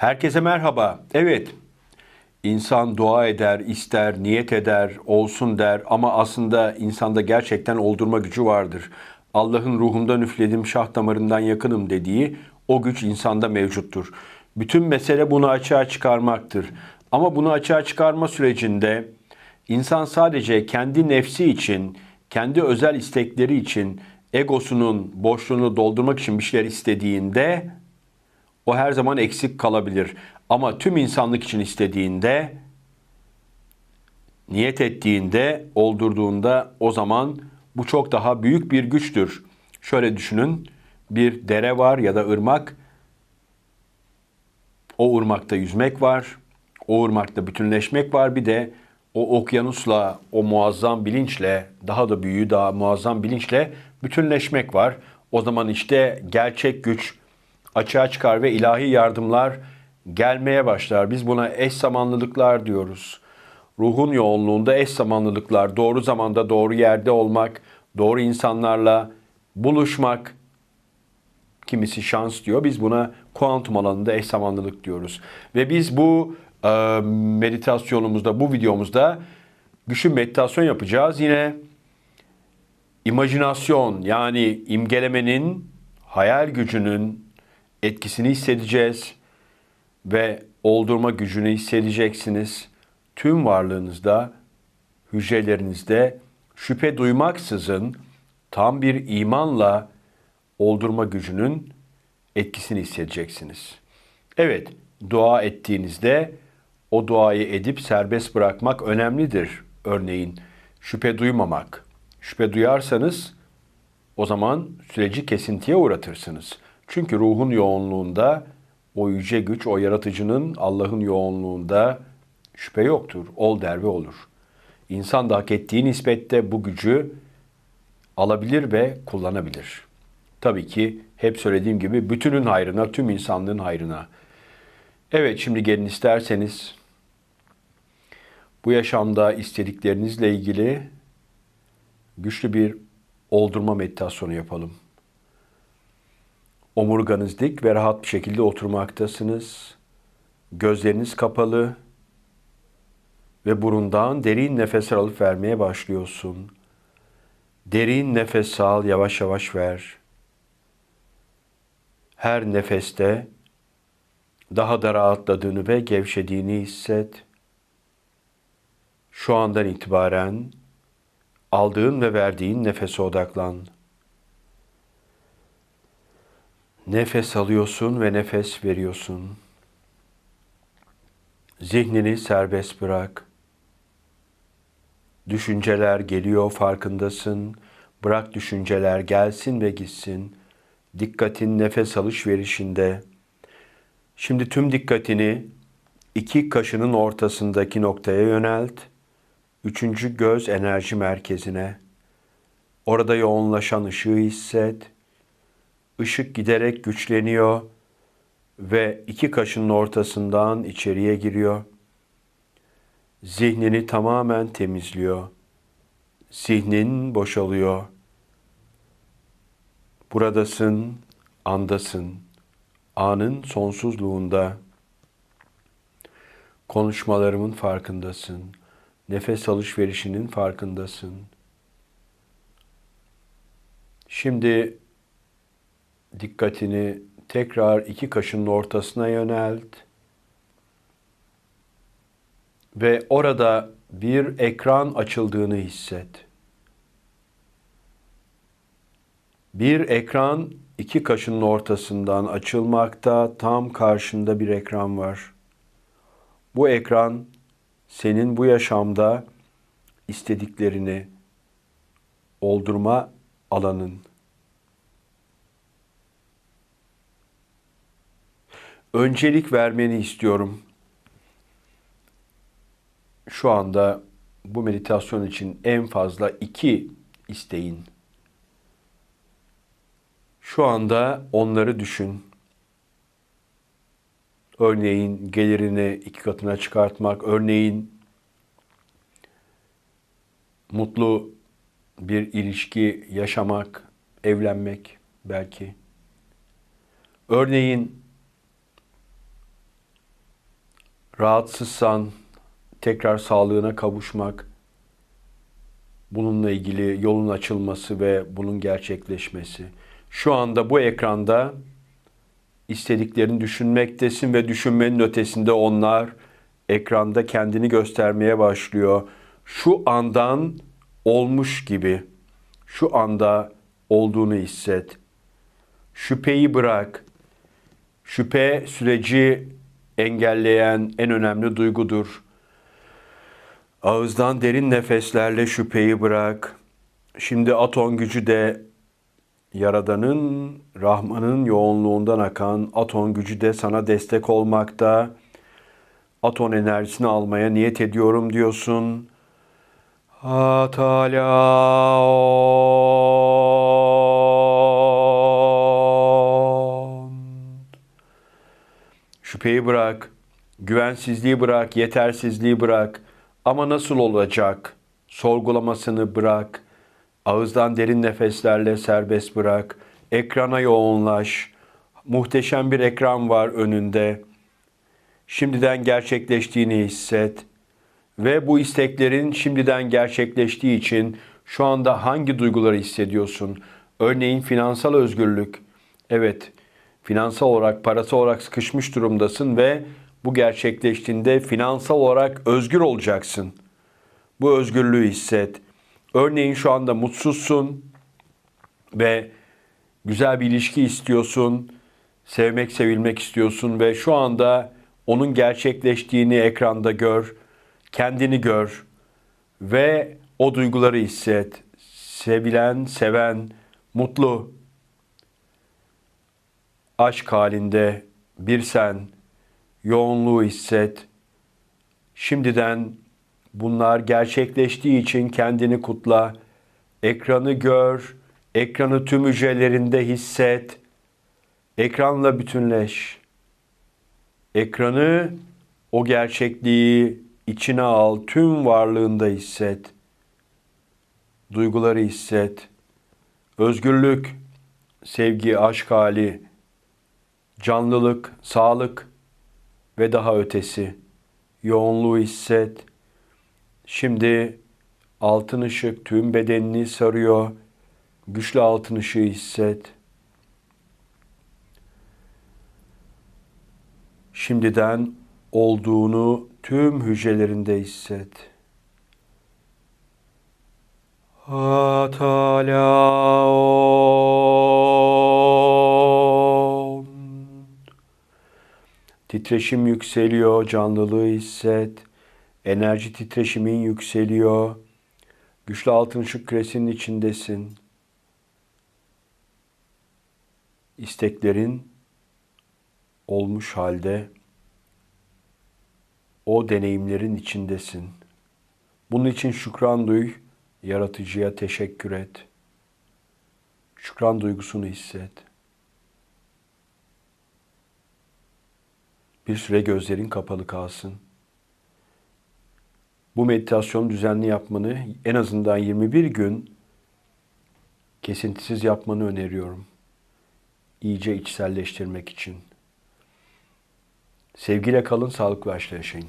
Herkese merhaba. Evet, insan dua eder, ister, niyet eder, olsun der ama aslında insanda gerçekten oldurma gücü vardır. Allah'ın ruhumdan üfledim, şah damarından yakınım dediği o güç insanda mevcuttur. Bütün mesele bunu açığa çıkarmaktır. Ama bunu açığa çıkarma sürecinde insan sadece kendi nefsi için, kendi özel istekleri için, egosunun boşluğunu doldurmak için bir şeyler istediğinde o her zaman eksik kalabilir. Ama tüm insanlık için istediğinde, niyet ettiğinde, oldurduğunda o zaman bu çok daha büyük bir güçtür. Şöyle düşünün, bir dere var ya da ırmak. O ırmakta yüzmek var. O ırmakta bütünleşmek var. Bir de o okyanusla, o muazzam bilinçle, daha da büyüğü, daha muazzam bilinçle bütünleşmek var. O zaman işte gerçek güç açığa çıkar ve ilahi yardımlar gelmeye başlar. Biz buna eş zamanlılıklar diyoruz. Ruhun yoğunluğunda eş zamanlılıklar, doğru zamanda doğru yerde olmak, doğru insanlarla buluşmak, kimisi şans diyor. Biz buna kuantum alanında eş zamanlılık diyoruz. Ve biz bu e, meditasyonumuzda, bu videomuzda güçlü meditasyon yapacağız. Yine imajinasyon yani imgelemenin, hayal gücünün etkisini hissedeceğiz ve oldurma gücünü hissedeceksiniz. Tüm varlığınızda, hücrelerinizde şüphe duymaksızın tam bir imanla oldurma gücünün etkisini hissedeceksiniz. Evet, dua ettiğinizde o duayı edip serbest bırakmak önemlidir. Örneğin şüphe duymamak. Şüphe duyarsanız o zaman süreci kesintiye uğratırsınız. Çünkü ruhun yoğunluğunda o yüce güç, o yaratıcının Allah'ın yoğunluğunda şüphe yoktur. Ol der ve olur. İnsan da hak ettiği nispette bu gücü alabilir ve kullanabilir. Tabii ki hep söylediğim gibi bütünün hayrına, tüm insanlığın hayrına. Evet şimdi gelin isterseniz bu yaşamda istediklerinizle ilgili güçlü bir oldurma meditasyonu yapalım. Omurganız dik ve rahat bir şekilde oturmaktasınız. Gözleriniz kapalı ve burundan derin nefes alıp vermeye başlıyorsun. Derin nefes al, yavaş yavaş ver. Her nefeste daha da rahatladığını ve gevşediğini hisset. Şu andan itibaren aldığın ve verdiğin nefese odaklan. Nefes alıyorsun ve nefes veriyorsun. Zihnini serbest bırak. Düşünceler geliyor farkındasın. Bırak düşünceler gelsin ve gitsin. Dikkatin nefes alışverişinde. Şimdi tüm dikkatini iki kaşının ortasındaki noktaya yönelt. Üçüncü göz enerji merkezine. Orada yoğunlaşan ışığı hisset. Işık giderek güçleniyor ve iki kaşının ortasından içeriye giriyor. Zihnini tamamen temizliyor. Zihnin boşalıyor. Buradasın, andasın. Anın sonsuzluğunda. Konuşmalarımın farkındasın. Nefes alışverişinin farkındasın. Şimdi dikkatini tekrar iki kaşının ortasına yönelt. Ve orada bir ekran açıldığını hisset. Bir ekran iki kaşının ortasından açılmakta, tam karşında bir ekran var. Bu ekran senin bu yaşamda istediklerini oldurma alanın. Öncelik vermeni istiyorum. Şu anda bu meditasyon için en fazla iki isteğin. Şu anda onları düşün. Örneğin gelirini iki katına çıkartmak, örneğin mutlu bir ilişki yaşamak, evlenmek belki. Örneğin rahatsızsan tekrar sağlığına kavuşmak, bununla ilgili yolun açılması ve bunun gerçekleşmesi. Şu anda bu ekranda istediklerini düşünmektesin ve düşünmenin ötesinde onlar ekranda kendini göstermeye başlıyor. Şu andan olmuş gibi, şu anda olduğunu hisset. Şüpheyi bırak. Şüphe süreci engelleyen en önemli duygudur. Ağızdan derin nefeslerle şüpheyi bırak. Şimdi atom gücü de Yaradan'ın, Rahman'ın yoğunluğundan akan atom gücü de sana destek olmakta. Atom enerjisini almaya niyet ediyorum diyorsun. Atalya. Şüpheyi bırak, güvensizliği bırak, yetersizliği bırak. Ama nasıl olacak? Sorgulamasını bırak. Ağızdan derin nefeslerle serbest bırak. Ekrana yoğunlaş. Muhteşem bir ekran var önünde. Şimdiden gerçekleştiğini hisset. Ve bu isteklerin şimdiden gerçekleştiği için şu anda hangi duyguları hissediyorsun? Örneğin finansal özgürlük. Evet, finansal olarak, parasal olarak sıkışmış durumdasın ve bu gerçekleştiğinde finansal olarak özgür olacaksın. Bu özgürlüğü hisset. Örneğin şu anda mutsuzsun ve güzel bir ilişki istiyorsun, sevmek, sevilmek istiyorsun ve şu anda onun gerçekleştiğini ekranda gör, kendini gör ve o duyguları hisset. Sevilen, seven, mutlu, aşk halinde bir sen, yoğunluğu hisset. Şimdiden bunlar gerçekleştiği için kendini kutla. Ekranı gör, ekranı tüm hücrelerinde hisset. Ekranla bütünleş. Ekranı o gerçekliği içine al, tüm varlığında hisset. Duyguları hisset. Özgürlük, sevgi, aşk hali, canlılık, sağlık ve daha ötesi. Yoğunluğu hisset. Şimdi altın ışık tüm bedenini sarıyor. Güçlü altın ışığı hisset. Şimdiden olduğunu tüm hücrelerinde hisset. Hatala Titreşim yükseliyor, canlılığı hisset. Enerji titreşimin yükseliyor. Güçlü altın ışık küresinin içindesin. İsteklerin olmuş halde o deneyimlerin içindesin. Bunun için şükran duy, yaratıcıya teşekkür et. Şükran duygusunu hisset. Bir süre gözlerin kapalı kalsın. Bu meditasyonu düzenli yapmanı en azından 21 gün kesintisiz yapmanı öneriyorum. İyice içselleştirmek için. Sevgiyle kalın, sağlıklı yaşayın.